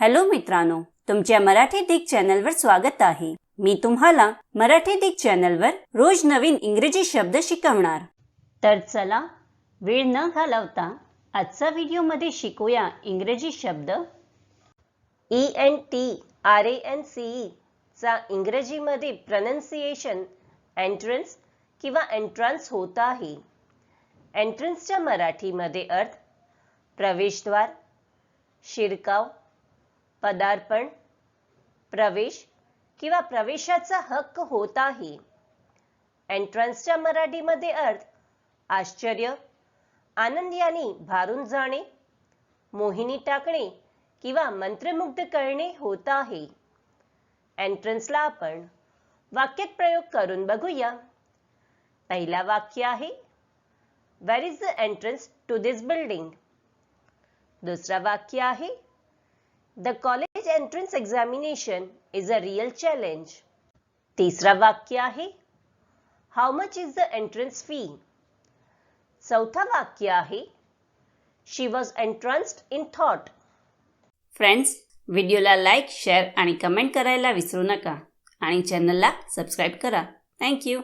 Hello मित्रांनो तुमच्या मराठी दिग चॅनलवर स्वागत आहे. मी तुम्हाला मराठी दिग चॅनलवर रोज नवीन इंग्रजी शब्द शिकवणार. तर चला वेळ न घालवता आजचा व्हिडिओमध्ये शिकूया इंग्रजी शब्द. E N T R A N C E चा इंग्रजीमध्ये प्रनन्सिएशन एंट्रन्स किंवा एंट्रन्स होत आहे. एंट्रन्सच्या मराठीमध्ये अर्थ प्रवेशद्वार शिरकाव पदार्पण प्रवेश किंवा प्रवेशाचा हक्क होत आहे एंट्रन्सच्या मराठीमध्ये अर्थ आश्चर्य आनंद याने भारून जाणे मोहिनी टाकणे किंवा मंत्रमुग्ध करणे होत आहे एंट्रन्सला आपण वाक्यात प्रयोग करून बघूया. पहिला वाक्य आहे where is the entrance to this building दुसरा वाक्य आहे the college entrance examination is a real challenge तिसरा वाक्य आहे. How much is the entrance fee चौथा वाक्य आहे. She was entranced in thought friends व्हिडिओला लाईक शेअर आणि कमेंट करायला विसरू नका. आणि चॅनलला सबस्क्राईब करा. थँक्यू